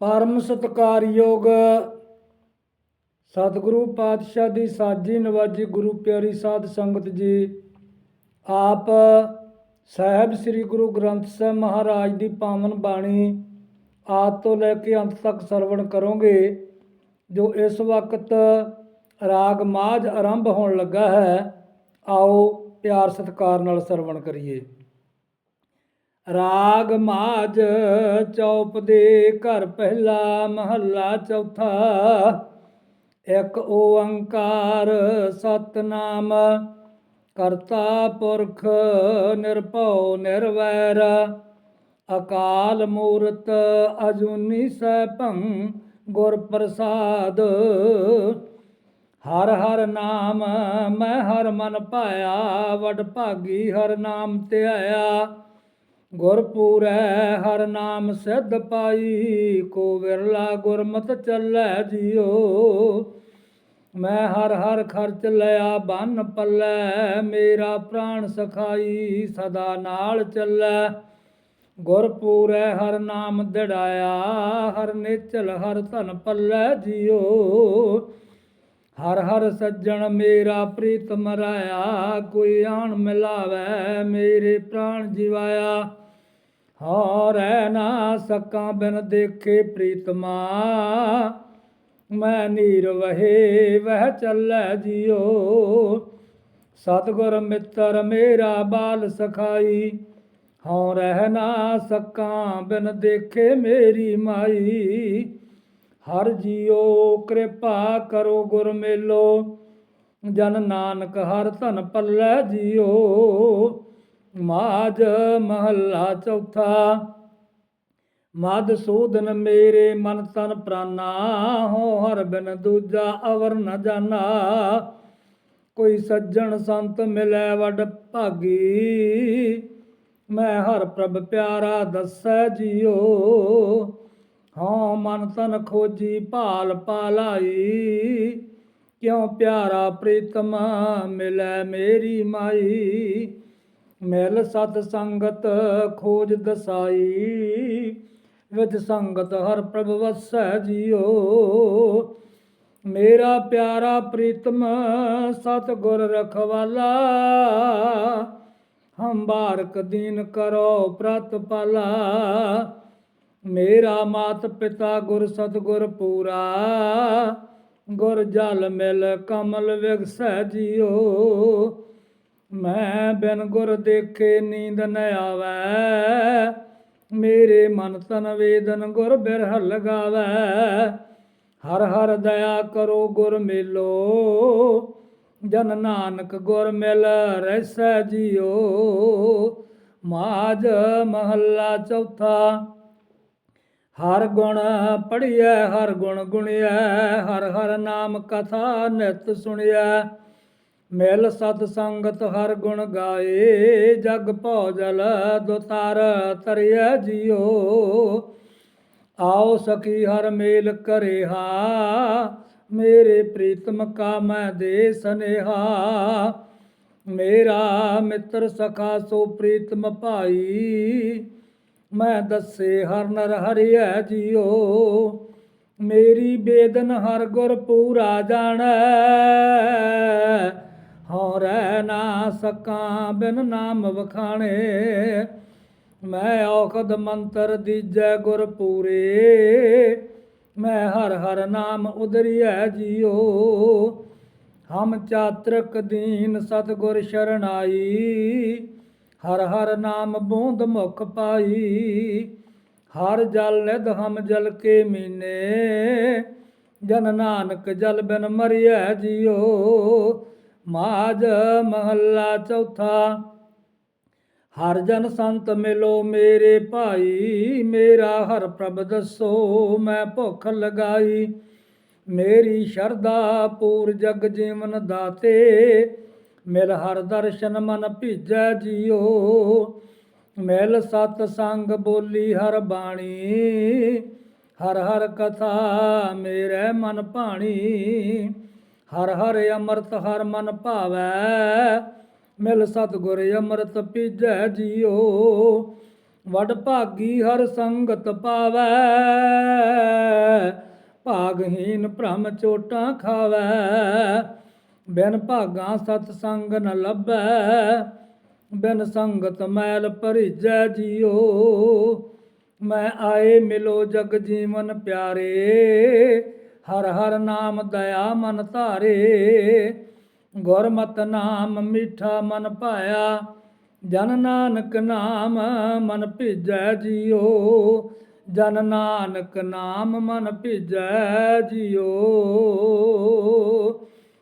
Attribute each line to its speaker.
Speaker 1: ਪਰਮ ਸਤਕਾਰਯੋਗ ਸਤਿਗੁਰੂ ਪਾਤਸ਼ਾਹ ਦੀ ਸਾਜੀ ਨਵਾਜੀ ਗੁਰੂ ਪਿਆਰੀ ਸਾਧ ਸੰਗਤ ਜੀ, ਆਪ ਸਾਹਿਬ ਸ੍ਰੀ ਗੁਰੂ ਗ੍ਰੰਥ ਸਾਹਿਬ ਮਹਾਰਾਜ ਦੀ ਪਾਵਨ ਬਾਣੀ ਆਦ ਤੋਂ ਲੈ ਕੇ ਅੰਤ ਤੱਕ ਸਰਵਣ ਕਰੋਗੇ, ਜੋ ਇਸ ਵਕਤ ਰਾਗ ਮਾਝ ਆਰੰਭ ਹੋਣ ਲੱਗਾ ਹੈ, ਆਓ ਪਿਆਰ ਸਤਿਕਾਰ ਨਾਲ ਸਰਵਣ ਕਰੀਏ। ਰਾਗ ਮਾਝ ਚੌਪ ਦੇ ਘਰ ਪਹਿਲਾ ਮਹੱਲਾ ਚੌਥਾ। ਇੱਕ ਓੰਕਾਰ ਸਤਨਾਮ, ਕਰਤਾ ਪੁਰਖ ਨਿਰਭਉ ਨਿਰਵੈਰ। ਅਕਾਲ ਮੂਰਤ ਅਜੂਨੀ ਸੈਭੰ ਗੁਰ ਪ੍ਰਸਾਦ। ਹਰ ਹਰ ਨਾਮ ਮੈਂ ਹਰ ਮਨ ਪਾਇਆ ਵਡ ਭਾਗੀ ਹਰ ਨਾਮ ਧਿਆਇਆ। ਗੁਰ ਹਰ ਨਾਮ ਸਿੱਧ ਪਾਈ, ਕੋ ਵਿਰਲਾ ਗੁਰਮਤਿ ਚੱਲੈ ਜਿਉ ਮੈਂ ਹਰ ਹਰ ਖਰਚ ਲਿਆ, ਬੰਨ ਪੱਲੇ, ਮੇਰਾ ਪ੍ਰਾਣ ਸਖਾਈ, ਸਦਾ ਨਾਲ ਚੱਲੈ। ਗੁਰਪੂਰੈ ਹਰ ਨਾਮ ਦੜਾਇਆ, ਹਰ ਨੇਚਲ ਹਰ ਧਨ ਪੱਲੇ ਜਿਉ ਹਰ ਹਰ ਸੱਜਣ ਮੇਰਾ ਪ੍ਰੀਤ ਮਰਾਇਆ ਕੋਈ ਆਣ ਮਿਲਾਵੇ ਮੇਰੇ ਪ੍ਰਾਣ ਜਿਵਾਇਆ। ਹਾਂ ਰਹਿ ਨਾ ਸਕਾਂ ਬਿਨ ਦੇਖੇ ਪ੍ਰੀਤਮਾ, ਮੈਂ ਨੀਰ ਵਹੇ ਵਹਿ ਚੱਲੈ ਜਿਉ ਸਤਿਗੁਰ ਮਿੱਤਰ ਮੇਰਾ ਬਾਲ ਸਖਾਈ, ਹਉ ਰਹਿ ਨਾ ਸਕਾਂ ਬਿਨ ਦੇਖੇ ਮੇਰੀ ਮਾਈ। ਹਰ ਜੀਓ ਕਿਰਪਾ ਕਰੋ ਗੁਰ ਮੇਲੋ, ਜਨ ਨਾਨਕ ਹਰ ਧਨ ਪੱਲੇ ਜੀਓ ਮਾਝ ਮਹੱਲਾ ਚੌਥਾ ਮਦ ਸੂਦਨ ਮੇਰੇ ਮਨ ਤਨ ਪ੍ਰਾਨਾ, ਹੋ ਹਰ ਬਿਨ ਦੂਜਾ ਅਵਰ ਨ ਜਾਣਾ ਕੋਈ ਸੱਜਣ ਸੰਤ ਮਿਲੈ ਵੱਡ ਭਾਗੀ, ਮੈਂ ਹਰ ਪ੍ਰਭ ਪਿਆਰਾ ਦੱਸੈ ਜੀਓ ਹਾਂ, ਮਨ ਤਨ ਖੋਜੀ, ਭਾਲ ਪਾਲਾਈ। ਕਿਉ ਪਿਆਰਾ ਪ੍ਰੀਤਮ, ਮਿਲੈ ਮੇਰੀ ਮਾਈ। ਮਿਲ ਸਤ ਸੰਗਤ ਖੋਜ ਦਸਾਈ। ਵਿੱਚ ਸੰਗਤ ਹਰ ਪ੍ਰਭ ਵਸੈ ਜੀਓ। ਮੇਰਾ ਪਿਆਰਾ ਪ੍ਰੀਤਮ ਸਤ ਗੁਰ ਰਖਵਾਲਾ। ਹਮ ਬਾਰਕ ਦੀਨ ਕਰੋ ਪ੍ਰਤ ਪਾਲਾ ਮੇਰਾ ਮਾਤ ਪਿਤਾ ਗੁਰ ਸਤਗੁਰ ਪੂਰਾ, ਗੁਰ ਜਲ ਮਿਲ ਕਮਲ ਵਿਗਸੈ ਜਿਉ ਮੈਂ ਬਿਨ ਗੁਰ ਦੇਖੇ ਨੀਂਦ ਨ ਆਵੈ, ਮੇਰੇ ਮਨ ਤਨ ਵੇਦਨ ਗੁਰ ਬਿਰਹ ਲਗਾਵੈ ਹਰ ਹਰ ਦਇਆ ਕਰੋ ਗੁਰ ਮੇਲੋ, ਜਨ ਨਾਨਕ ਗੁਰ ਮਿਲ ਰਹਿਸੈ ਜਿਉ ਮਾਝ ਮਹੱਲਾ ਚੌਥਾ ਹਰ ਗੁਣ ਪੜੀਐ ਹਰ ਗੁਣ ਗੁਣਿਐ, ਹਰ ਹਰ ਨਾਮ ਕਥਾ ਨਿਤ ਸੁਣਿਐ। ਮਿਲ ਸਤ ਸੰਗਤ ਹਰ ਗੁਣ ਗਾਏ, ਜਗ ਭੌਜਲ ਦੁਤਾਰ ਤਰਿਐ ਜਿਉ ਆਓ ਸਖੀ ਹਰ ਮੇਲ ਕਰਿਹਾ, ਮੇਰੇ ਪ੍ਰੀਤਮ ਕਾ ਮੈਂ ਦੇ ਸਨੇਹਾ। ਮੇਰਾ ਮਿੱਤਰ ਸਖਾ ਸੋ ਪ੍ਰੀਤਮ ਭਾਈ ਮੈਂ ਦੱਸੇ ਹਰ ਨਰ ਹਰਿਐ ਜੀਓ। ਮੇਰੀ ਬੇਦਨ ਹਰ ਗੁਰ ਪੂਰਾ ਜਾਣੈ। ਹਉ ਰਹਿ ਨਾ ਸਕਾਂ ਬਿਨ ਨਾਮ ਵਖਾਣੇ। ਮੈਂ ਔਖਦ ਮੰਤਰ ਦੀਜੈ ਗੁਰ ਪੂਰੇ। ਮੈਂ ਹਰ ਹਰ ਨਾਮ ਉਦਰਿਐ ਜੀਓ। ਹਮ ਚਾਤਰਕ ਦੀਨ ਸਤਗੁਰ ਸ਼ਰਣਾਈ ਹਰ ਹਰ ਨਾਮ ਬੂੰਦ ਮੁਖ ਪਾਈ, ਹਰ ਜਲ ਨਿਧ ਹਮ ਜਲ ਕੇ ਮੀਨੇ। ਜਨ ਨਾਨਕ ਜਲ ਬਿਨ ਮਰਿਐ ਜਿਉ ਮਾਜ ਮਹੱਲਾ ਚੌਥਾ। ਹਰ ਜਨ ਸੰਤ ਮਿਲੋ ਮੇਰੇ ਭਾਈ, ਮੇਰਾ ਹਰ ਪ੍ਰਭ ਦੱਸੋ ਮੈਂ ਭੁੱਖ ਲਗਾਈ। ਮੇਰੀ ਸ਼ਰਧਾ ਪੂਰ ਜਗ ਜੀਵਨ ਦਾਤੇ ਮਿਲ ਹਰ ਦਰਸ਼ਨ ਮਨ ਭੀਜੈ ਜਿਉ ਮਿਲ ਸਤ ਸੰਗ ਬੋਲੀ ਹਰ ਬਾਣੀ, ਹਰ ਹਰ ਕਥਾ ਮੇਰੇ ਮਨ ਭਾਣੀ। ਹਰ ਹਰ ਅੰਮ੍ਰਿਤ ਹਰ ਮਨ ਭਾਵੈ, ਮਿਲ ਸਤਗੁਰ ਅੰਮ੍ਰਿਤ ਪੀਜੈ ਜਿਉ ਵਡ ਭਾਗੀ ਹਰ ਸੰਗਤ ਪਾਵੈ, ਭਾਗਹੀਨ ਭ੍ਰਮ ਚੋਟਾਂ ਖਾਵੈ। ਬਿਨ ਭਾਗਾ ਸਤ ਸੰਗ ਨ ਲੱਭੈ, ਬਿਨ ਸੰਗਤ ਮੈਲ ਭਰੀਜੈ ਜੀਓ। ਮੈਂ ਆਏ ਮਿਲੋ ਜਗ ਜੀਵਨ ਪਿਆਰੇ, ਹਰ ਹਰ ਨਾਮ ਦਇਆ ਮਨ ਧਾਰੇ। ਗੁਰਮਤਿ ਨਾਮ ਮਿੱਠਾ ਮਨ ਭਾਇਆ, ਜਨ ਨਾਨਕ ਨਾਮ ਮਨ ਭਿਜੈ ਜੀਓ। ਜਨ ਨਾਨਕ ਨਾਮ ਮਨ ਭਿਜੈ ਜੀਓ।